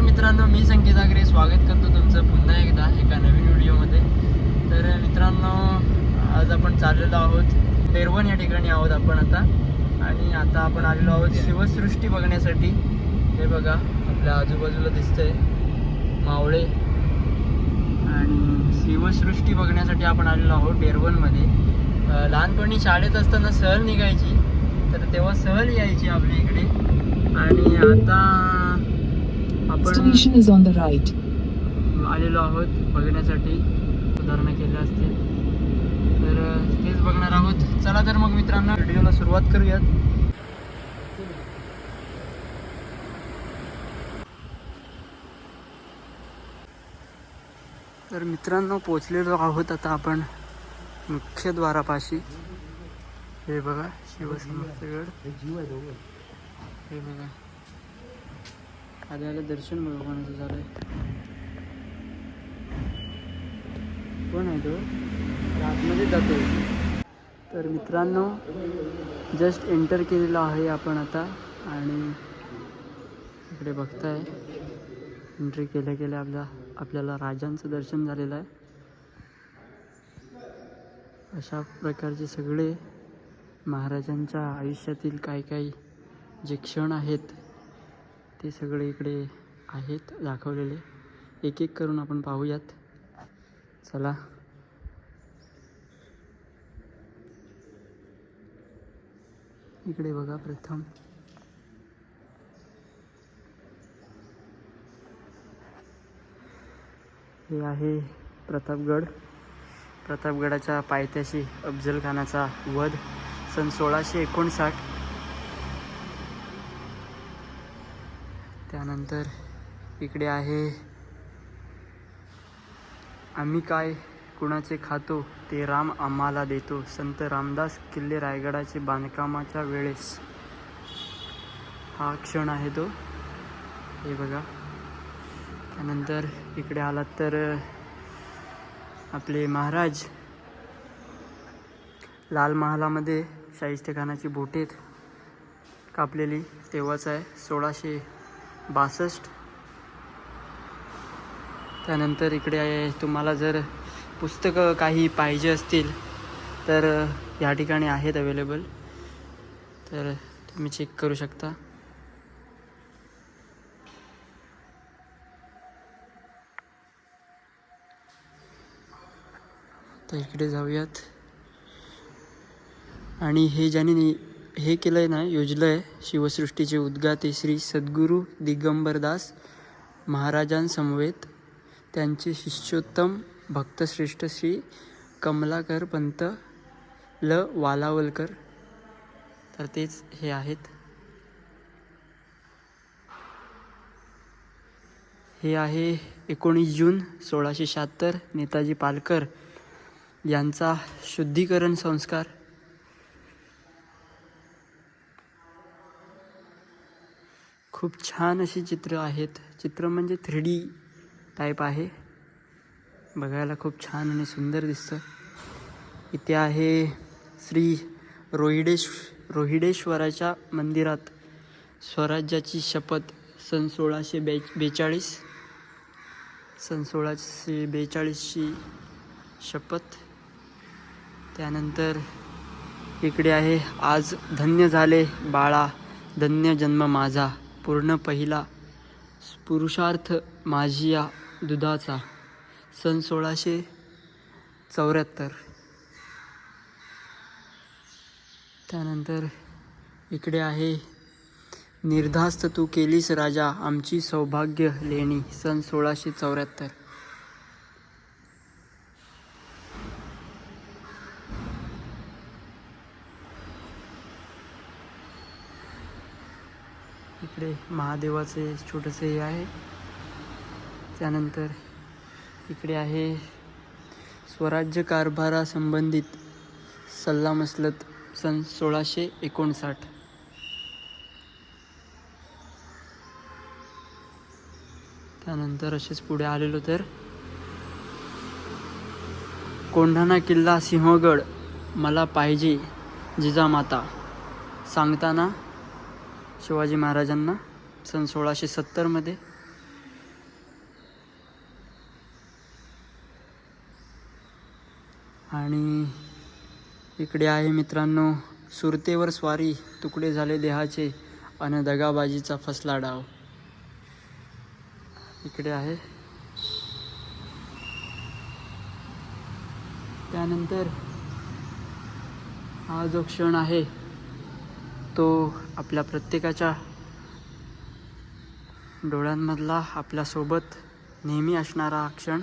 नमस्कार मित्रांनो मी संकेत आगरे. स्वागत करतो तुमचं पुन्हा एकदा एका नवीन व्हिडिओमध्ये. तर मित्रांनो आज आपण चाललेलो आहोत पेरवण या ठिकाणी आहोत आपण आता. आणि आता आपण आलेलो आहोत शिवसृष्टी बघण्यासाठी. हे बघा आपल्या आजूबाजूला दिसतंय मावळे. आणि शिवसृष्टी बघण्यासाठी आपण आलेलो आहोत डेरवणमध्ये लहानपणी शाळेत असताना सहल निघायची. तर तेव्हा सहल यायची आपल्या इकडे. आणि आता आपण Station is on the right. आलेलो आहोत बघण्यासाठी. सुधारणा केल्या असतील. तर तेच बघणार आहोत. चला तर मग मित्रांनो व्हिडिओला सुरुवात करूयात. तर मित्रांनो पोचलेलो आहोत आता आपण मुख्यद्वारापाशी हे बघा शिवसमर्थगड हे बघा. आल्याला दर्शन भगवानाचं झालं झालंय. कोण आहे तो? आतमध्ये जातो तर मित्रांनो जस्ट एंटर केलेलं आहे आपण आता आणि इकडे बघताय. एंट्री केल्या केल्या आपल्या आपल्याला राजांचं दर्शन झालेलं आहे. अशा प्रकारचे सगळे महाराजांच्या आयुष्यातील काही काही जे क्षण आहेत ते सगळे इकडे आहेत दाखवलेले. एक एक करून आपण पाहूयात. चला. इकडे बघा प्रथम. हे आहे प्रतापगड. प्रतापगडाच्या पायथ्याशी अफजल खानाचा वध. सन सोळाशे एकोणसाठ त्यानंतर इकडे आहे. आम्ही काय कुणाचे खातो ते राम आम्हाला देतो. संत रामदास किल्ले रायगडाचे बांधकामाच्या वेळेस. हा क्षण आहे तो. हे बघा. त्यानंतर इकडे आलात तर आपले महाराज लाल महालामध्ये शाहिस्ते खानाची बोटेत कापलेली. तेव्हाच आहे. सोळाशे बासष्ट. त्यानंतर इकडे तुम्हाला जर पुस्तकं काही पाहिजे असतील तर या ठिकाणी आहेत अवेलेबल तर तुम्ही चेक करू शकता. तर इकडे जाऊयात. आणि हे ज्यांनी हे केलं आहे ना योजलं आहे शिवसृष्टीचे उद्गाते श्री सद्गुरू दिगंबरदास महाराजांसमवेत. त्यांचे शिष्योत्तम भक्तश्रेष्ठ श्री कमलाकर पंत ल. वालावलकर. तर तेच हे आहेत. हे आहे एकोणीस जून सोळाशे शहात्तर नेताजी पालकर यांचा शुद्धीकरण संस्कार. खूप छान अशी चित्र आहेत. चित्र म्हणजे थ्री डी टाईप आहे. बघायला खूप छान आणि सुंदर दिसतं. इथे आहे श्री रोहिडेश रोहिडेश्वराच्या मंदिरात स्वराज्याची शपथ सन सोळाशे बे बेचाळीस. सन सोळाशे बेचाळीसची शपथ. त्यानंतर इकडे आहे आज धन्य झाले बाळा धन्य जन्म माझा. पूर्ण पहिला पुरुषार्थ माझिया दुधाचा. सन सोळाशे चौऱ्याहत्तर. त्यानंतर इकडे आहे निर्धास्त तू केलीस राजा आमची सौभाग्य लेणी. सन सोळाशे चौऱ्याहत्तर इकडे महादेवाचे छोटंसं हे आहे. त्यानंतर इकडे आहे स्वराज्य कारभारासंबंधित सल्लामसलत सन सोळाशे एकोणसाठ. त्यानंतर असेच पुढे आलेलो तर कोंढाणा किल्ला सिंहगड मला पाहिजे जिजामाता सांगताना शिवाजी महाराजांना सन सोळाशे सत्तरमध्ये आणि इकडे आहे मित्रांनो सुरतेवर स्वारी तुकडे झाले देहाचे आणि दगाबाजीचा फसला डाव. इकडे आहे. त्यानंतर हा जो क्षण आहे तो आपल्या प्रत्येकाच्या डोळ्यांमधला आपल्यासोबत नेहमी असणारा क्षण.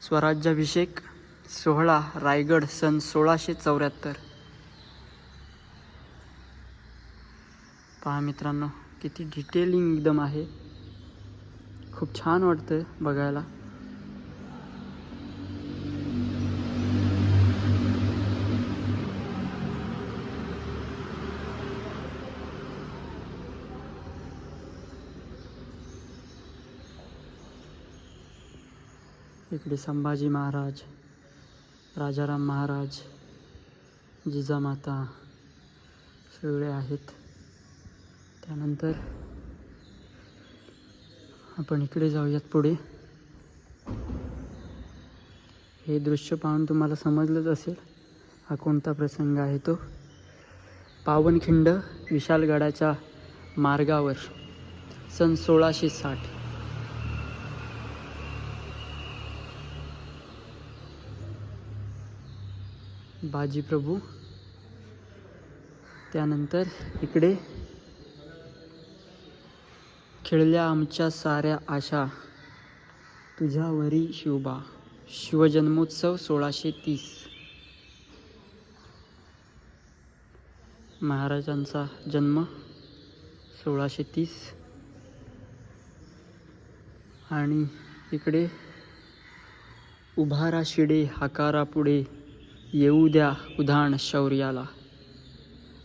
स्वराज्याभिषेक सोहळा रायगड सन सोळाशे चौऱ्याहत्तर. पहा मित्रांनो किती डिटेलिंग एकदम आहे. खूप छान वाटतं बघायला. इकडे संभाजी महाराज राजाराम महाराज जिजामाता सगळे आहेत. त्यानंतर आपण इकडे जाऊयात पुढे. हे दृश्य पाहून तुम्हाला समजलंच असेल हा कोणता प्रसंग आहे तो. पावनखिंड विशालगडाच्या मार्गावर सन सोळाशे साठ. बाजीप्रभू त्यानंतर इकडे खेळल्या आमच्या साऱ्या आशा. तुझ्यावरी शिवबा. शिवजन्मोत्सव सोळाशे तीस. महाराजांचा जन्म सोळाशे तीस. आणि इकडे उभारा शिडे हाकारा पुढे येऊ द्या उधाण शौर्याला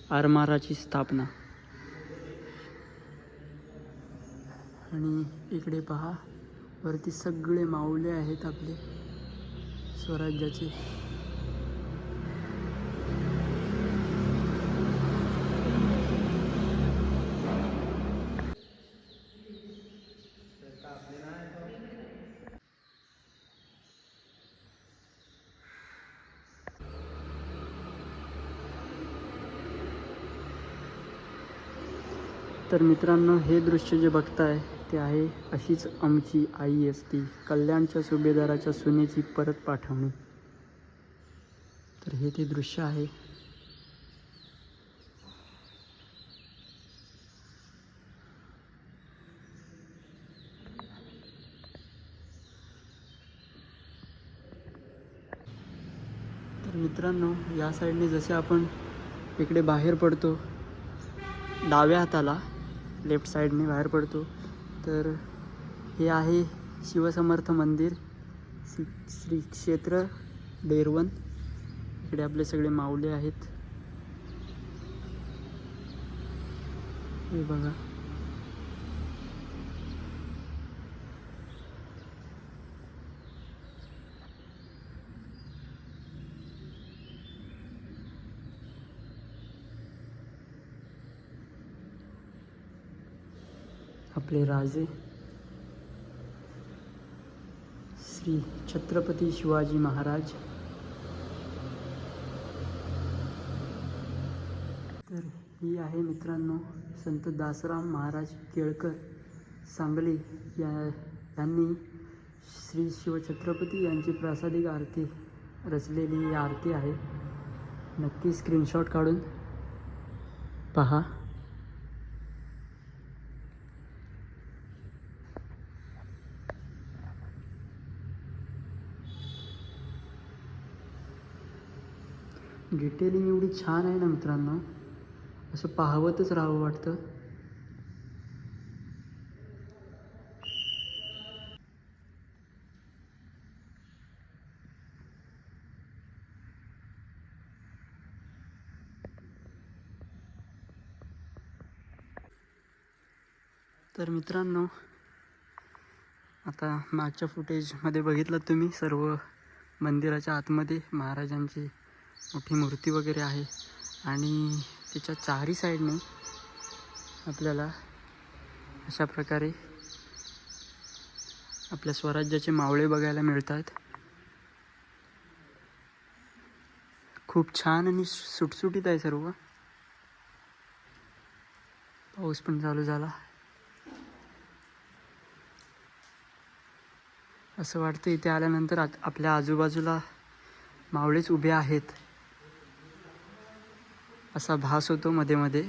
आरमाराची स्थापना. आणि इकडे पहा वरती सगळे माऊले आहेत आपले स्वराज्याचे. तर मित्रांनो हे दृश्य जे बघताय ते आहे अशीच आमची आई असती कल्याणच्या सुभेदाराच्या सुनेची परत पाठवणी. तर हे ते दृश्य आहे. तर मित्रांनो या साईडने जसे आपण इकडे बाहेर पडतो डाव्या हाताला लेफ्ट साईडने बाहेर पडतो. तर हे आहे शिवसमर्थ मंदिर. श्री श्री क्षेत्र डेरवन. इकडे आपले सगळे माऊले आहेत. हे बघा. आपले राजे श्री छत्रपती शिवाजी महाराज. तर ही आहे मित्रांनो संत दासराम महाराज केळकर सांगली. या यांनी श्री शिवछत्रपती यांची प्रासादिक आरती रचलेली ही आरती आहे. नक्की स्क्रीनशॉट काढून पहा. डिटेलिंग एवढी छान आहे ना मित्रांनो? असं पाहवतच राहावं वाटतं. तर मित्रांनो आता मागच्या फुटेजमध्ये बघितलं तुम्ही सर्व मंदिराच्या आतमध्ये महाराजांची मोठी मूर्ती वगैरे आहे. आणि त्याच्या चारही साईडने आपल्याला अशा प्रकारे आपल्या स्वराज्याचे मावळे बघायला मिळतात. खूप छान आणि सुटसुटीत आहे सर्व. पाऊस पण चालू झाला. असं वाटतं इथे आल्यानंतर आपल्या आजूबाजूला मावळेच उभे आहेत. असा भास होतो मध्ये मध्ये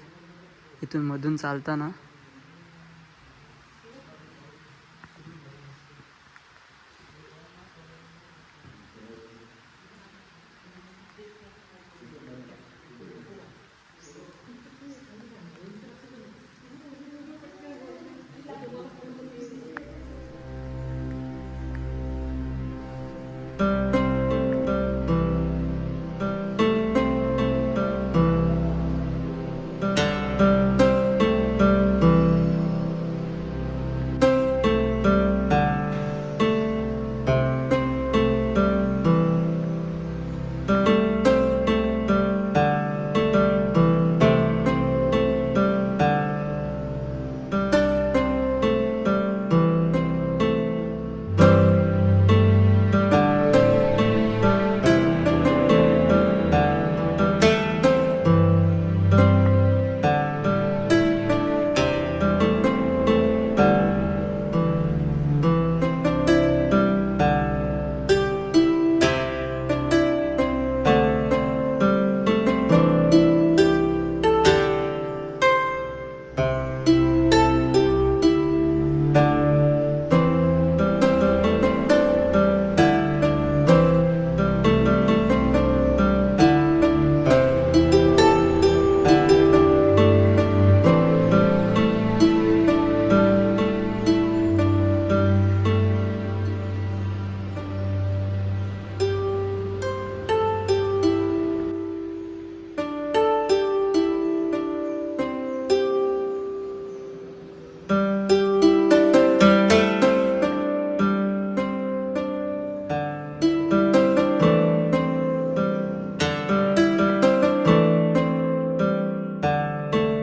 इथून मधून चालताना